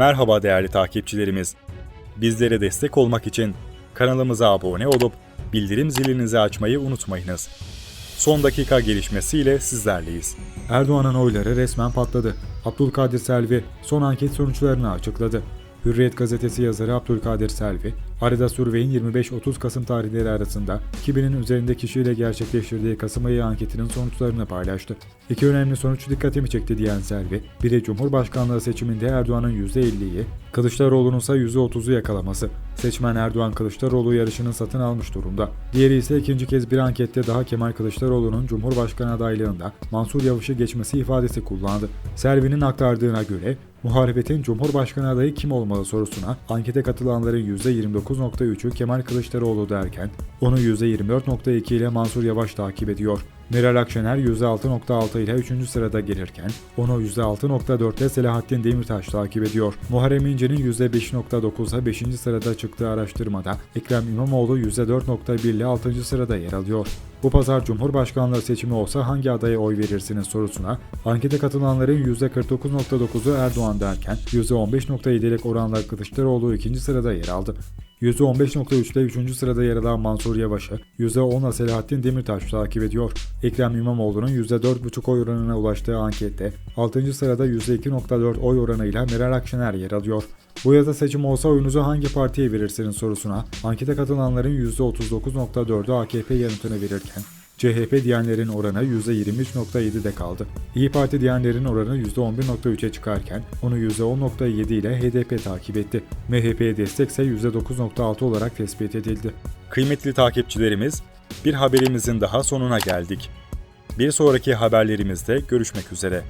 Merhaba değerli takipçilerimiz. Bizlere destek olmak için kanalımıza abone olup bildirim zilinizi açmayı unutmayınız. Son dakika gelişmesiyle sizlerleyiz. Erdoğan'ın oyları resmen patladı. Abdülkadir Selvi son anket sonuçlarını açıkladı. Hürriyet gazetesi yazarı Abdülkadir Selvi, Arada Survey'in 25-30 Kasım tarihleri arasında 2000'in üzerinde kişiyle gerçekleştirdiği Kasım ayı anketinin sonuçlarını paylaştı. İki önemli sonuç dikkatimi çekti diyen Selvi, biri Cumhurbaşkanlığı seçiminde Erdoğan'ın %50'yi, Kılıçdaroğlu'nun ise %30'u yakalaması. Seçmen Erdoğan Kılıçdaroğlu yarışını satın almış durumda. Diğeri ise ikinci kez bir ankette daha Kemal Kılıçdaroğlu'nun Cumhurbaşkanı adaylığında Mansur Yavaş'ı geçmesi ifadesi kullandı. Selvi'nin aktardığına göre muhalefetin Cumhurbaşkanı adayı kim olmalı sorusuna ankete katılanların %29.3'ü Kemal Kılıçdaroğlu derken onu %24.2 ile Mansur Yavaş takip ediyor. Meral Akşener %6.6 ile 3. sırada gelirken onu %6.4'te Selahattin Demirtaş takip ediyor. Muharrem İnce'nin %5.9'a 5. sırada çıktığı araştırmada Ekrem İmamoğlu %4.1 ile 6. sırada yer alıyor. Bu pazar Cumhurbaşkanlığı seçimi olsa hangi adaya oy verirsiniz sorusuna ankete katılanların %49.9'u Erdoğan derken %15.7'lik oranla Kılıçdaroğlu ikinci sırada yer aldı. %15.3'te 3. sırada yer alan Mansur Yavaş'ı %10'la Selahattin Demirtaş takip ediyor. Ekrem İmamoğlu'nun %4.5 oy oranına ulaştığı ankette 6. sırada %2.4 oy oranıyla Meral Akşener yer alıyor. Bu yazda seçim olsa oyunuzu hangi partiye verirsiniz sorusuna ankete katılanların %39.4'ü AKP yanıtını verirken CHP diyenlerin oranı %23.7'de kaldı. İyi Parti diyenlerin oranı %11.3'e çıkarken onu %10.7 ile HDP takip etti. MHP'ye destek ise %9.6 olarak tespit edildi. Kıymetli takipçilerimiz, bir haberimizin daha sonuna geldik. Bir sonraki haberlerimizde görüşmek üzere.